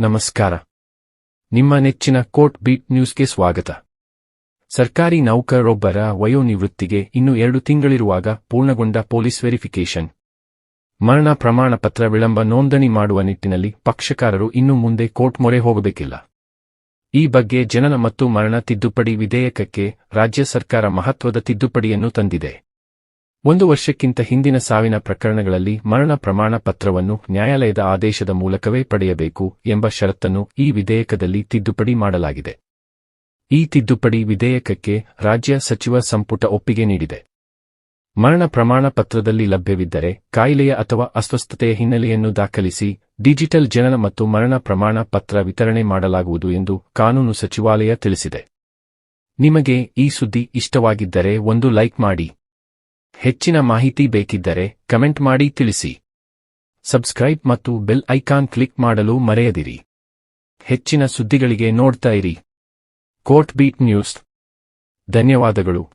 ನಮಸ್ಕಾರ. ನಿಮ್ಮ ನೆಚ್ಚಿನ ಕೋರ್ಟ್ ಬೀಟ್ ನ್ಯೂಸ್ಗೆ ಸ್ವಾಗತ. ಸರ್ಕಾರಿ ನೌಕರರೊಬ್ಬರ ವಯೋನಿವೃತ್ತಿಗೆ ಇನ್ನು ಎರಡು ತಿಂಗಳಿರುವಾಗ ಪೂರ್ಣಗೊಂಡ ಪೊಲೀಸ್ ವೆರಿಫಿಕೇಷನ್. ಮರಣ ಪ್ರಮಾಣ ಪತ್ರ ವಿಳಂಬ ನೋಂದಣಿ ಮಾಡುವ ನಿಟ್ಟಿನಲ್ಲಿ ಪಕ್ಷಕಾರರು ಇನ್ನು ಮುಂದೆ ಕೋರ್ಟ್ ಮೊರೆ ಹೋಗಬೇಕಿಲ್ಲ. ಈ ಬಗ್ಗೆ ಜನನ ಮತ್ತು ಮರಣ ತಿದ್ದುಪಡಿ ವಿಧೇಯಕಕ್ಕೆ ರಾಜ್ಯ ಸರ್ಕಾರ ಮಹತ್ವದ ತಿದ್ದುಪಡಿಯನ್ನು ತಂದಿದೆ. ಒಂದು ವರ್ಷಕ್ಕಿಂತ ಹಿಂದಿನ ಸಾವಿನ ಪ್ರಕರಣಗಳಲ್ಲಿ ಮರಣ ಪ್ರಮಾಣ ಪತ್ರವನ್ನು ನ್ಯಾಯಾಲಯದ ಆದೇಶದ ಮೂಲಕವೇ ಪಡೆಯಬೇಕು ಎಂಬ ಷರತ್ತನ್ನು ಈ ವಿಧೇಯಕದಲ್ಲಿ ತಿದ್ದುಪಡಿ ಮಾಡಲಾಗಿದೆ. ಈ ತಿದ್ದುಪಡಿ ವಿಧೇಯಕಕ್ಕೆ ರಾಜ್ಯ ಸಚಿವ ಸಂಪುಟ ಒಪ್ಪಿಗೆ ನೀಡಿದೆ. ಮರಣ ಪ್ರಮಾಣ ಪತ್ರದಲ್ಲಿ ಲಭ್ಯವಿದ್ದರೆ ಕಾಯಿಲೆಯ ಅಥವಾ ಅಸ್ವಸ್ಥತೆಯ ಹಿನ್ನೆಲೆಯನ್ನು ದಾಖಲಿಸಿ ಡಿಜಿಟಲ್ ಜನನ ಮತ್ತು ಮರಣ ಪ್ರಮಾಣ ಪತ್ರ ವಿತರಣೆ ಮಾಡಲಾಗುವುದು ಎಂದು ಕಾನೂನು ಸಚಿವಾಲಯ ತಿಳಿಸಿದೆ. ನಿಮಗೆ ಈ ಸುದ್ದಿ ಇಷ್ಟವಾಗಿದ್ದರೆ ಒಂದು ಲೈಕ್ ಮಾಡಿ. ಹೆಚ್ಚಿನ ಮಾಹಿತಿ ಬೇಕಿದ್ದರೆ ಕಮೆಂಟ್ ಮಾಡಿ ತಿಳಿಸಿ. ಸಬ್ಸ್ಕ್ರೈಬ್ ಮತ್ತು ಬೆಲ್ ಐಕಾನ್ ಕ್ಲಿಕ್ ಮಾಡಲು ಮರೆಯದಿರಿ. ಹೆಚ್ಚಿನ ಸುದ್ದಿಗಳಿಗೆ ನೋಡ್ತಾ ಇರಿ. Court beat news. ಧನ್ಯವಾದಗಳು.